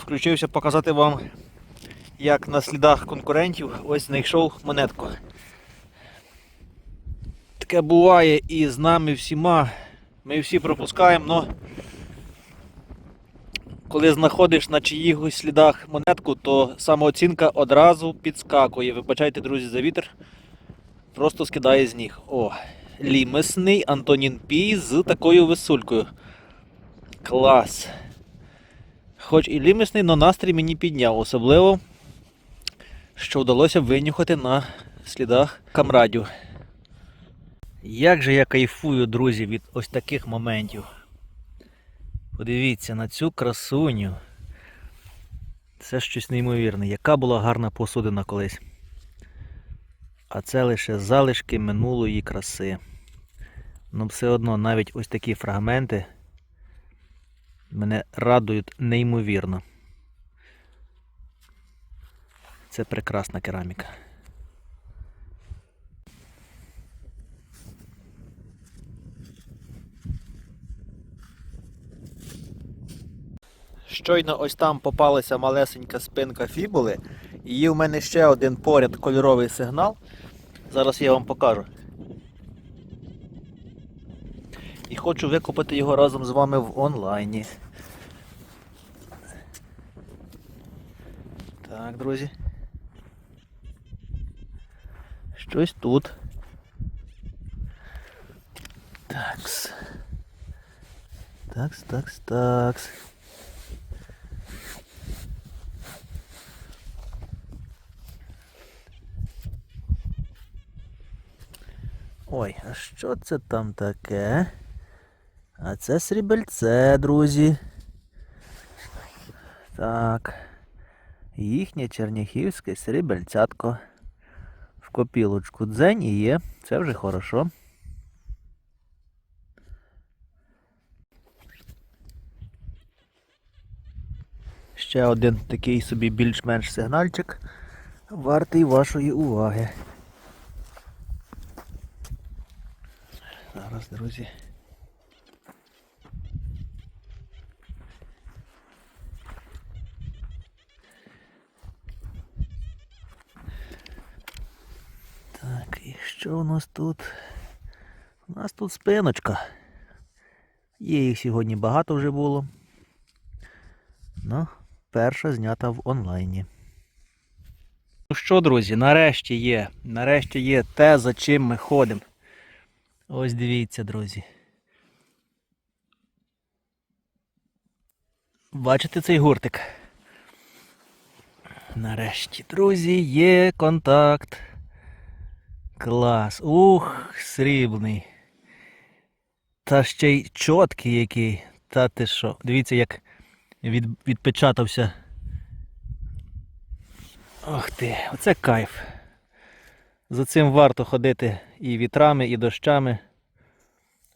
Включився показати вам, як на слідах конкурентів ось знайшов монетку. Таке буває і з нами всіма. Ми всі пропускаємо, але коли знаходиш на чиїхось слідах монетку, то самооцінка одразу підскакує. Вибачайте, друзі, за вітер. Просто скидає з ніг. О, лімесний Антонін Пій з такою висулькою. Клас. Хоч і лімесний, але настрій мені підняв. Особливо, що вдалося винюхати на слідах камрадів. Як же я кайфую, друзі, від ось таких моментів. Подивіться на цю красуню. Це щось неймовірне. Яка була гарна посудина колись. А це лише залишки минулої краси. Ну все одно навіть ось такі фрагменти мене радують неймовірно. Це прекрасна кераміка. Щойно ось там попалася малесенька спинка фібули. Є в мене ще один поряд кольоровий сигнал. Зараз я вам покажу. І хочу викупити його разом з вами в онлайні. Так, друзі. Щось тут. Такс. Такс, такс, такс. Ой, а що це там таке? А це срібельце, друзі. Так. Їхнє черняхівське срібельцятко. В копілочку дзень і є. Це вже хорошо. Ще один такий собі більш-менш сигнальчик. Вартий вашої уваги. Зараз, друзі. Так, і що у нас тут? У нас тут спиночка. Є їх сьогодні багато вже було. Ну, перша знята в онлайні. Ну що, друзі, нарешті є. Нарешті є те, за чим ми ходимо. Ось дивіться, друзі. Бачите цей гуртик? Нарешті, друзі, є контакт. Клас. Ух, срібний. Та ще й чіткий який. Та ти що? Дивіться, як від, відпечатався. Ох ти, оце кайф. За цим варто ходити і вітрами, і дощами,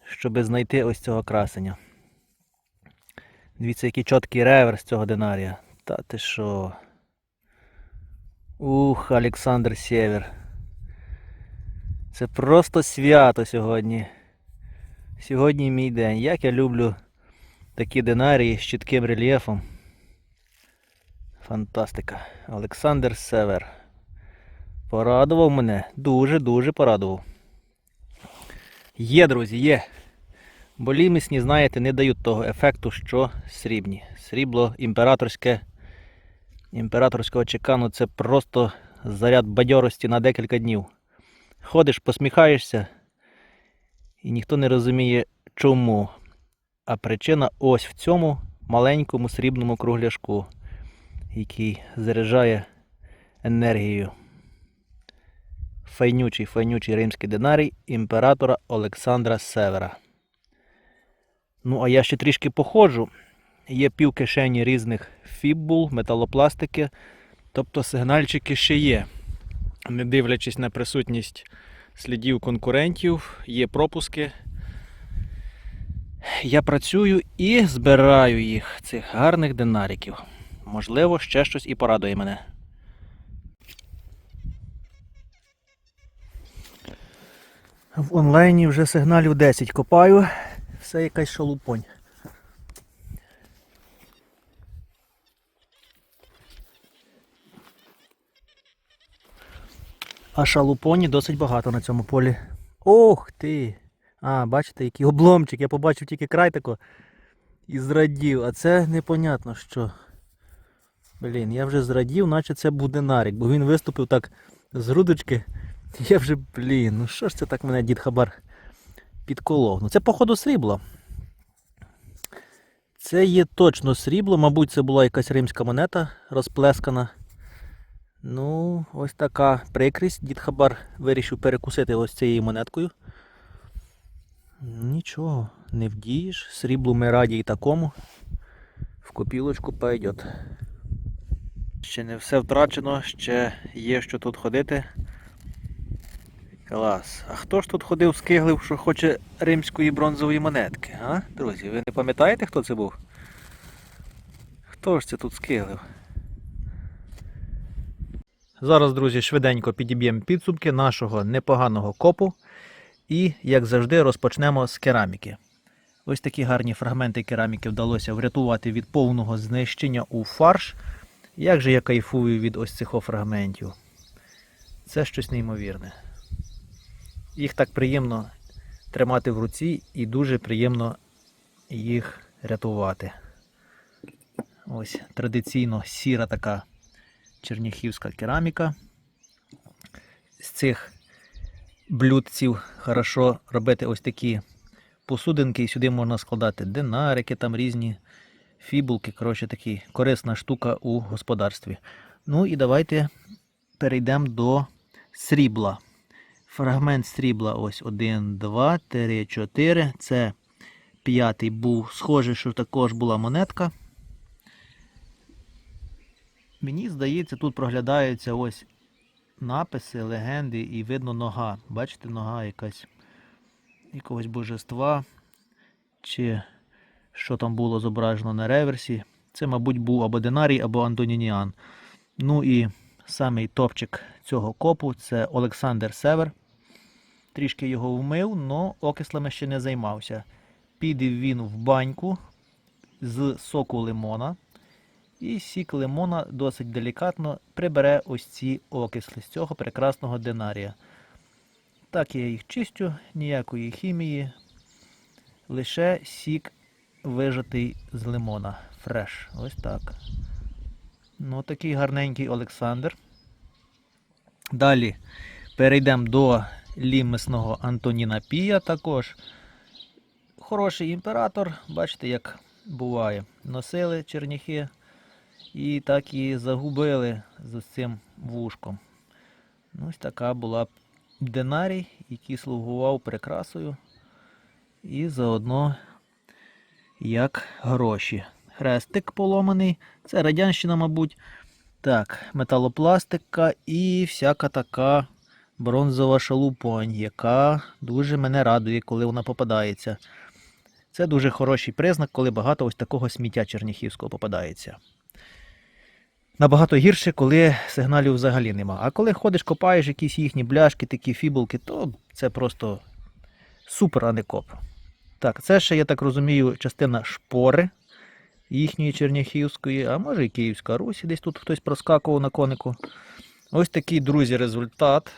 щоб знайти ось цього красення. Дивіться, який чіткий реверс цього динарія. Та ти що? Ух, Олександр Сєвер. Це просто свято сьогодні. Сьогодні мій день. Як я люблю такі динарії з чітким рельєфом. Фантастика. Олександр Север. Порадував мене. Дуже-дуже порадував. Є, друзі, є. Бо лімісні, знаєте, не дають того ефекту, що срібні. Срібло імператорське. Імператорського чекану це просто заряд бадьорості на декілька днів. Ходиш, посміхаєшся, і ніхто не розуміє чому. А причина ось в цьому маленькому срібному кругляшку, який заряджає енергією. Файнючий файнючий римський динарій імператора Олександра Севера. Ну, а я ще трішки походжу. Є пів кишені різних фібул, металопластики, тобто сигнальчики ще є. Не дивлячись на присутність слідів конкурентів, є пропуски. Я працюю і збираю їх, цих гарних динариків. Можливо, ще щось і порадує мене. В онлайні вже сигналів 10 копаю. Все якась шалупонь. А шалупоні досить багато на цьому полі. Ох ти! А, бачите, який обломчик. Я побачив тільки край тако і зрадів. А це непонятно що. Блін, я вже зрадів, наче це буде нарік, бо він виступив так з грудочки. Я вже, блін, ну що ж це так мене дід Хабар підколов? Ну це походу срібло. Це є точно срібло, мабуть, це була якась римська монета розплескана. Ну, ось така прикрість. Дід Хабар вирішив перекусити ось цією монеткою. Нічого, не вдієш. Сріблу ми раді і такому. В копілочку пойдет. Ще не все втрачено, ще є що тут ходити. Клас. А хто ж тут ходив скиглив, що хоче римської бронзової монетки? А? Друзі, ви не пам'ятаєте, хто це був? Хто ж це тут скиглив? Зараз, друзі, швиденько підіб'ємо підсумки нашого непоганого копу. І, як завжди, розпочнемо з кераміки. Ось такі гарні фрагменти кераміки вдалося врятувати від повного знищення у фарш. Як же я кайфую від ось цих фрагментів. Це щось неймовірне. Їх так приємно тримати в руці і дуже приємно їх рятувати. Ось традиційно сіра така черніхівська кераміка. З цих блюдців хорошо робити ось такі посудинки, і сюди можна складати динарики, там різні фібулки. Коротше, такі корисна штука у господарстві. Ну і давайте перейдемо до срібла. Фрагмент срібла ось 1, 2, 3, 4. Це п'ятий був схоже, що також була монетка. Мені здається, тут проглядаються ось написи, легенди і видно нога. Бачите, нога якась якогось божества. Чи що там було зображено на реверсі. Це, мабуть, був або Динарій, або Антонініан. Ну і самий топчик цього копу це Олександр Север. Трішки його вмив, але окислами ще не займався. Підів він в баньку з соку лимона. І сік лимона досить делікатно прибере ось ці окисли з цього прекрасного динарія. Так я їх чистю, ніякої хімії, лише сік вижатий з лимона. Фреш. Ось так. Ну, такий гарненький Олександр. Далі перейдемо до лімесного Антоніна Пія також. Хороший імператор, бачите, як буває. Носили черніхи і так і загубили з цим вушком. Ну, Ось така була динарій, який слугував прикрасою. І заодно як гроші. Хрестик поломаний. Це радянщина, мабуть. Так, металопластика і всяка така бронзова шалупонь, яка дуже мене радує, коли вона попадається. Це дуже хороший признак, коли багато ось такого сміття черніхівського попадається. Набагато гірше, коли сигналів взагалі нема. А коли ходиш, копаєш якісь їхні бляшки, такі фібулки, то це просто супер, а не коп. Так, це ще, я так розумію, частина шпори їхньої Черняхівської, а може і Київська Русь, десь тут хтось проскакував на конику. Ось такий, друзі, результат.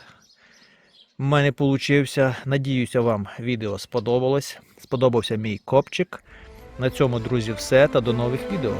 в мене получився. Надіюся, вам відео сподобалось. Сподобався мій копчик. На цьому, друзі, все та до нових відео.